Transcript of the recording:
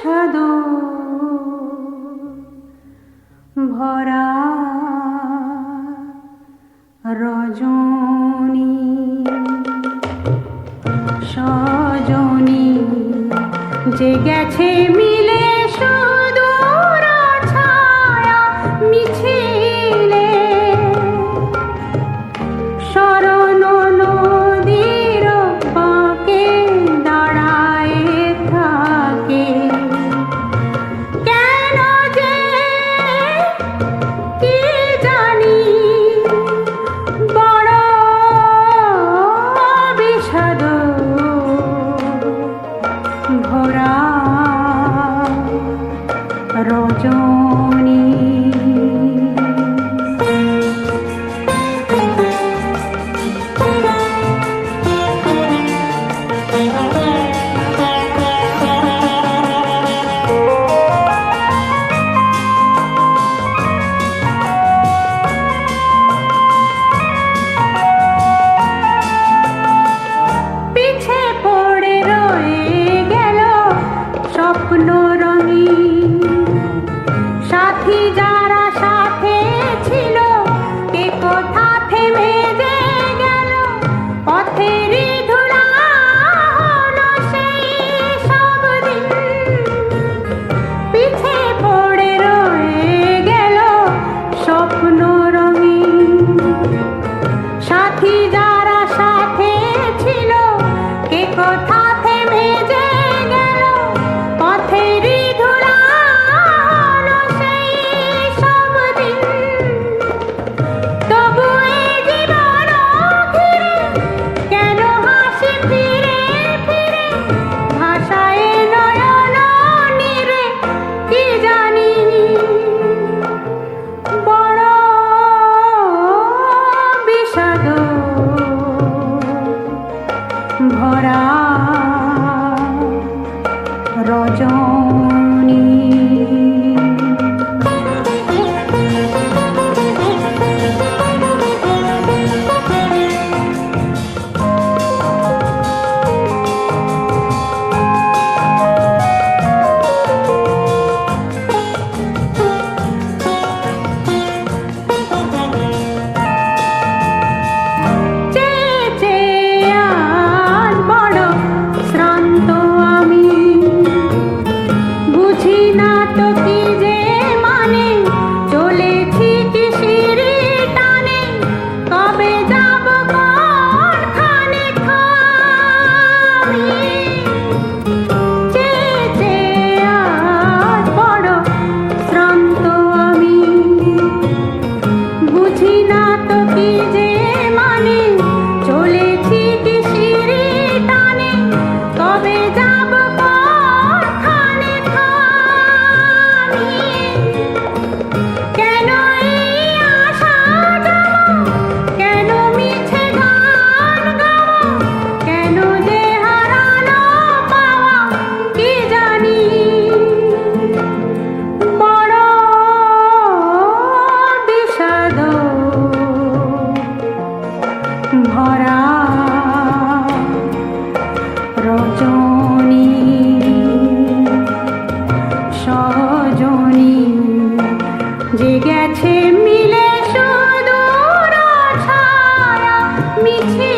ছাদ ভরা রজনী সজনী যে গেছে chorar. খুঁজে গেছে মিলে সুদূর ছায়া মিছে